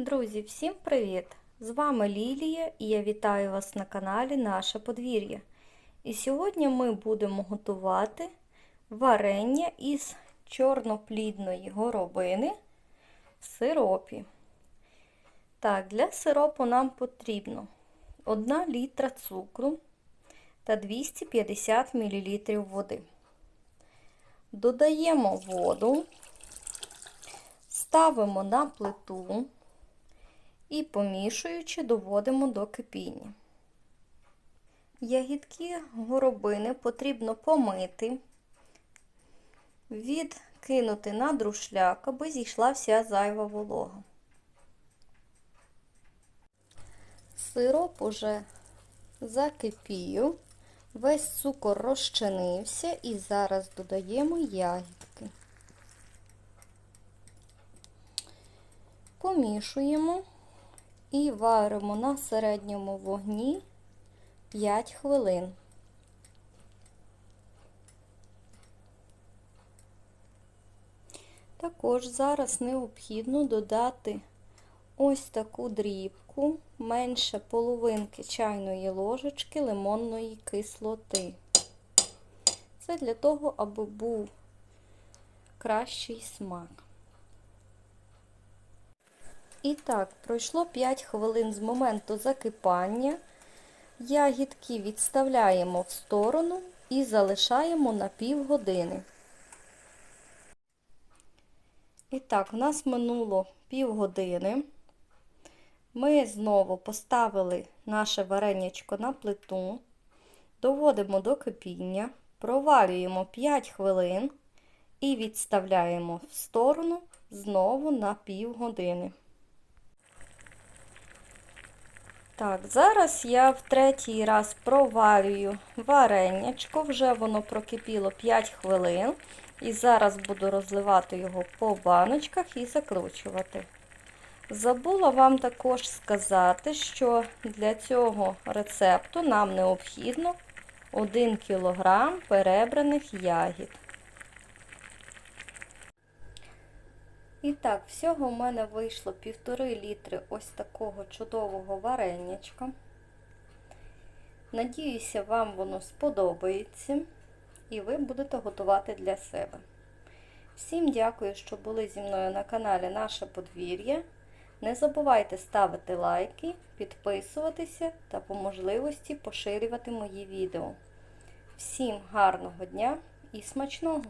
Друзі, всім привіт! З вами Лілія і я вітаю вас на каналі Наше подвір'я. І сьогодні ми будемо готувати варення із чорноплідної горобини в сиропі. Так, для сиропу нам потрібно 1 літра цукру та 250 мл води. Додаємо воду, ставимо на плиту і помішуючи доводимо до кипіння. Ягідки горобини потрібно помити, відкинути на друшляк, аби зійшла вся зайва волога. Сироп уже закипів, весь цукор розчинився і зараз додаємо ягідки. Помішуємо і варимо на середньому вогні 5 хвилин. Також зараз необхідно додати ось таку дрібку, менше половинки чайної ложечки лимонної кислоти. Це для того, аби був кращий смак. І так, пройшло 5 хвилин з моменту закипання. Ягідки відставляємо в сторону і залишаємо на півгодини. І так, у нас минуло півгодини. Ми знову поставили наше варенячко на плиту, доводимо до кипіння, проварюємо 5 хвилин і відставляємо в сторону знову на півгодини. Так, зараз я в третій раз проварюю варенячко, вже воно прокипіло 5 хвилин. І зараз буду розливати його по баночках і закручувати. Забула вам також сказати, що для цього рецепту нам необхідно 1 кг перебраних ягід. І так, всього в мене вийшло 1,5 літри ось такого чудового варенячка. Надіюся, вам воно сподобається і ви будете готувати для себе. Всім дякую, що були зі мною на каналі Наше подвір'я. Не забувайте ставити лайки, підписуватися та по можливості поширювати мої відео. Всім гарного дня і смачного!